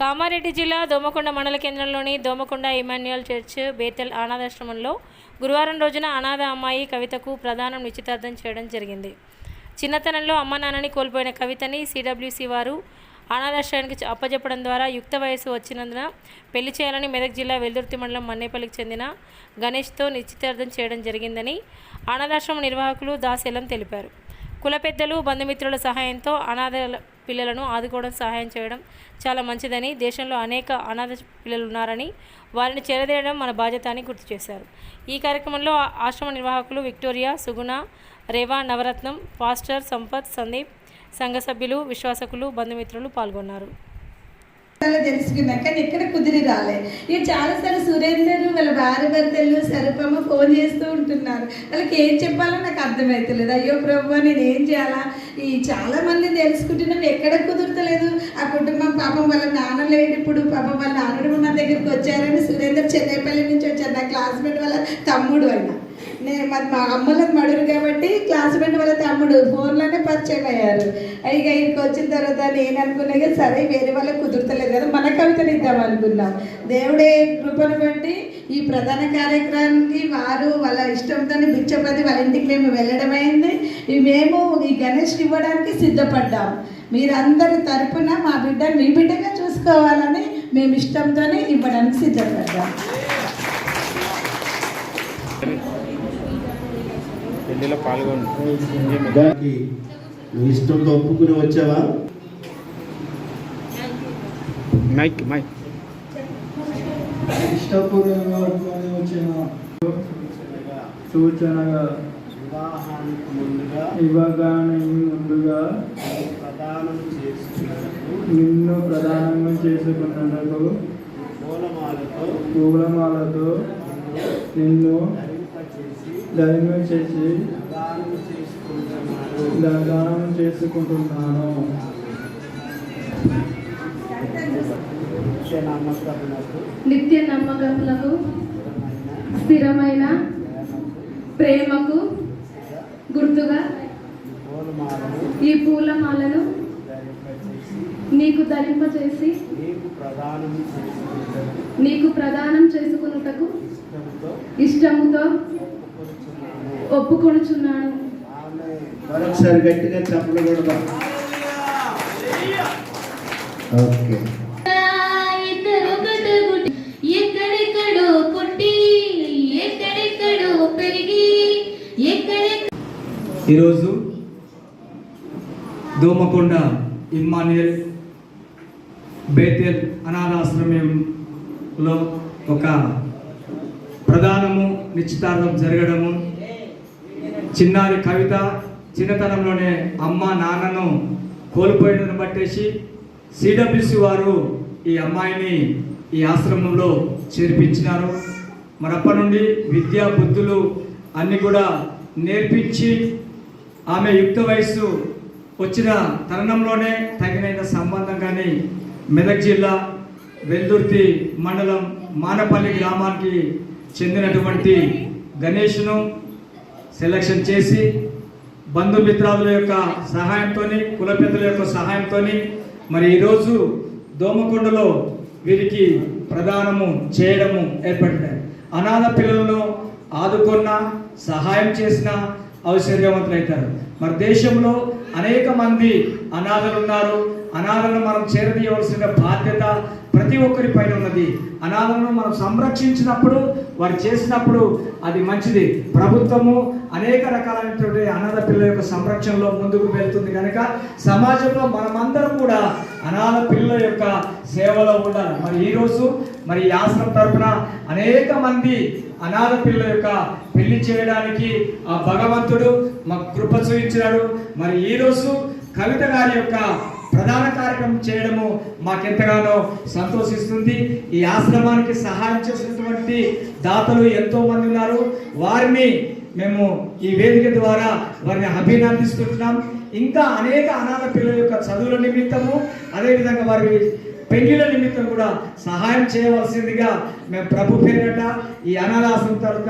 కామారెడ్డి జిల్లా దోమకొండ మండల కేంద్రంలోని దోమకొండ ఇమాన్యుయల్ చర్చ్ బేతెల్ అనాథాశ్రమంలో గురువారం రోజున అనాథ అమ్మాయి కవితకు ప్రధానం నిశ్చితార్థం చేయడం జరిగింది. చిన్నతనంలో అమ్మ నాన్నని కోల్పోయిన కవితని సిడబ్ల్యూసి వారు అనాథాశ్రయానికి అప్పజెప్పడం ద్వారా యుక్త వయసు వచ్చినందున పెళ్ళి చేయాలని మెదక్ జిల్లా వెల్దుర్తి మండలం మన్నేపల్లికి చెందిన గణేష్తో నిశ్చితార్థం చేయడం జరిగిందని అనాథాశ్రమ నిర్వాహకులు దాసెలం తెలిపారు. కుల పెద్దలు బంధుమిత్రుల సహాయంతో అనాథ పిల్లలను ఆదుకోవడం సహాయం చేయడం చాలా మంచిదని దేశంలో అనేక అనాథ పిల్లలు ఉన్నారని వారిని చేరదేయడం మన బాధ్యత అని గుర్తు చేశారు. ఈ కార్యక్రమంలో ఆ- ఆశ్రమ నిర్వాహకులు విక్టోరియా సుగుణ రేవా నవరత్నం పాస్టర్ సంపత్ సందీప్ సంఘ సభ్యులు విశ్వాసకులు బంధుమిత్రులు పాల్గొన్నారు. చాలా కానీ ఎక్కడ కుదిరి రాలే. ఇక చాలాసార్లు సురేందర్ వాళ్ళ భార్య భర్తలు సరపమ్మ ఫోన్ చేస్తూ ఉంటున్నారు. వాళ్ళకి ఏం చెప్పాలో నాకు అర్థమవుతలేదు అయ్యో ప్రభు నేను ఏం చేయాలా? ఈ చాలా మంది తెలుసుకుంటున్నాం ఎక్కడ కుదురుతలేదు. ఆ కుటుంబం పాపం వాళ్ళ నాన్న లేడు ఇప్పుడు పాపం వాళ్ళ నాన్నడు మా దగ్గరికి వచ్చారని సురేందర్ చెన్నైపల్లి నుంచి వచ్చారు. నా క్లాస్మేట్ వాళ్ళ తమ్ముడు అయినా. నేను మరి మా అమ్మలకు మడురు కాబట్టి క్లాస్మేట్ వాళ్ళ తమ్ముడు ఫోన్లోనే పరిచయం అయ్యారు. ఇక ఇక్కడికి వచ్చిన తర్వాత నేను అనుకున్నా సరే వేరే వాళ్ళకి కుదురుతలేదు కదా మన కవితలు ఇద్దాం అనుకున్నాం. దేవుడే కృపను బట్టి ఈ ప్రధాన కార్యక్రమానికి వారు వాళ్ళ ఇష్టంతో బిచ్చపతి వాళ్ళ ఇంటికి మేము వెళ్ళడం అయింది. మేము ఈ గణేష్ ఇవ్వడానికి సిద్ధపడ్డాం. మీరందరి తరపున మా బిడ్డ మీ బిడ్డగా చూసుకోవాలని మేము ఇష్టంతోనే ఇవ్వడానికి సిద్ధపడ్డాం. దానికి నువ్వు ఇష్టంతో ఒప్పుకుని వచ్చావా? Mike mike. ఇష్టపూర్వకంగా ఒప్పుకొని వచ్చిన సూచనగా వివాహానికి ముందుగా ఇవ్వగానే ముందుగా ప్రదానం నిన్ను ప్రధానంగా చేసుకున్నటకు పూలమాలతో పూలమాలతో నిన్ను ధైర్యం చేసి దానం చేసుకుంటున్నాను. నిత్య నమ్మకములకు స్థిరమైన ప్రేమకు గుర్తుగా ఈ పూలమాలను నీకు ధరింపచేసి నీకు ప్రదానం చేసుకుంటూ నీకు ప్రదానం చేసుకున్నటకు ఇష్టంతో ఇష్టముతో ఒప్పుకొనుచున్నాను మరొకసారి గట్టిగా చెప్పలు కూడా ఓకే. ఎక్కడెక్కడో పుట్టి ఎక్కడెక్కడో పెరిగి ఈరోజు దోమకొండ ఇమ్మానియల్ బేతెల్ అనాథాశ్రమంలో ఒక ప్రధానము నిశ్చితార్థం జరగడము చిన్నారి కవిత చిన్నతనంలోనే అమ్మ నాన్నను కోల్పోయినను బట్టేసి సిడబ్ల్యూసి వారు ఈ అమ్మాయిని ఈ ఆశ్రమంలో చేర్పించినారు. మరప్పటి నుండి విద్యా బుద్ధులు అన్ని కూడా నేర్పించి ఆమె యుక్త వయస్సు వచ్చిన తరుణంలోనే తగినైన సంబంధం కానీ మెదక్ జిల్లా వెల్దుర్తి మండలం మానపల్లి గ్రామానికి చెందినటువంటి గణేష్ను సెలక్షన్ చేసి బంధుమిత్రాదుల యొక్క సహాయంతో కుల పెద్దల యొక్క సహాయంతో మరి ఈరోజు దోమకొండలో వీరికి ప్రదానము చేయడము ఏర్పడినాయి అనాథ పిల్లలను ఆదుకున్న సహాయం చేసిన ఔశ్వర్యవంతులవుతారు మరి దేశంలో అనేక మంది అనాథలు ఉన్నారు అనాథలను మనం చేరదీయవలసిన బాధ్యత ప్రతి ఒక్కరి పైన ఉన్నది. అనాథలను మనం సంరక్షించినప్పుడు వారు చేసినప్పుడు అది మంచిది. ప్రభుత్వము అనేక రకాలైనటువంటి అనాథ పిల్లల యొక్క సంరక్షణలో ముందుకు వెళ్తుంది కనుక సమాజంలో మనమందరం కూడా అనాథ పిల్లల యొక్క సేవలో ఉండాలి. మరి ఈరోజు మరి ఈ ఆశ్రమం తరపున అనేక మంది అనాథ పిల్లల యొక్క పెళ్ళి చేయడానికి ఆ భగవంతుడు మాకు కృప చూపించినాడు. మరి ఈరోజు కవిత గారి యొక్క ప్రధాన కార్యక్రమం చేయడము మాకెంతగానో సంతోషిస్తుంది. ఈ ఆశ్రమానికి సహాయం చేసినటువంటి దాతలు ఎంతో మంది ఉన్నారు. వారిని మేము ఈ వేదిక ద్వారా వారిని అభినందిస్తున్నాం ఇంకా అనేక అనాథ పిల్లల యొక్క చదువుల నిమిత్తము అదేవిధంగా వారి పెళ్ళిల నిమిత్తం కూడా సహాయం చేయవలసిందిగా మేము ప్రభు పేరిట ఈ అనాథాశ్రమం తరఫున